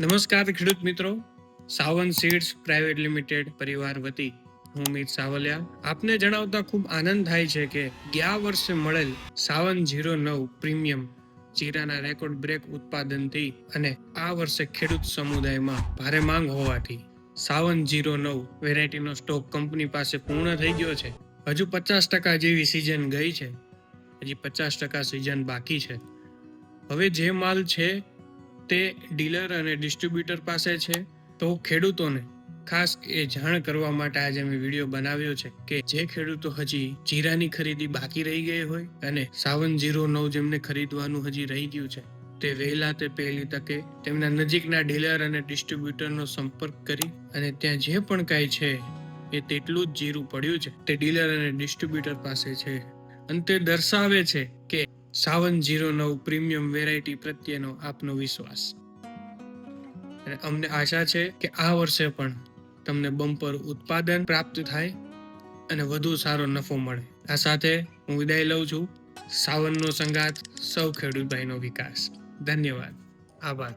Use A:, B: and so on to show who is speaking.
A: નમસ્કાર, ખેડૂત મિત્રો. સાવન સીડ્સ પ્રાઇવેટ લિમિટેડ પરિવાર વતી હું મીત સાવલિયા. આપને જણાવતા ખૂબ આનંદ થાય છે કે ગયા વર્ષે મળેલ સાવન જીરો નવ પ્રીમિયમ જીરાના રેકોર્ડ બ્રેક ઉત્પાદનથી અને આ વર્ષે ખેડૂત સમુદાયમાં ભારે માંગ હોવાથી સાવન જીરો નવ વેરાયટીનો સ્ટોક કંપની પાસે પૂર્ણ થઈ ગયો છે. હજુ પચાસ ટકા જેવી સિઝન ગઈ છે. હજી પચાસ ટકા સિઝન બાકી છે. હવે જે માલ છે તે ડીલર અને ડિસ્ટ્રીબ્યુટર પાસે છે. તો ખેડૂતોને ખાસ એ જાણ કરવા માટે આજે મેં વીડિયો બનાવ્યો છે કે જે ખેડૂતો હજી જીરાની ખરીદી બાકી રહી ગઈ હોય અને સાવન જીરો નવ જેમને ખરીદવાનું હજી રહી ગયું છે, તે વહેલા તે પહેલી તકે તેમના નજીકના ડીલર અને ડિસ્ટ્રીબ્યુટરનો સંપર્ક કરી અને ત્યાં જે પણ કાંઈ છે એ તેટલું જ જીરું પડ્યું છે. તે ડીલર અને ડિસ્ટ્રીબ્યુટર પાસે છે. અને તે દર્શાવે છે સાવન જીરો નવ પ્રીમિયમ વેરાયટી પ્રત્યેનો આપનો વિશ્વાસ. અને અમને આશા છે કે આ વર્ષે પણ તમને બમ્પર ઉત્પાદન પ્રાપ્ત થાય અને વધુ સારો નફો મળે. આ સાથે હું વિદાય લઉં છું. સાવનનો સંગાત સૌ ખેડૂતભાઈનો વિકાસ. ધન્યવાદ. આભાર.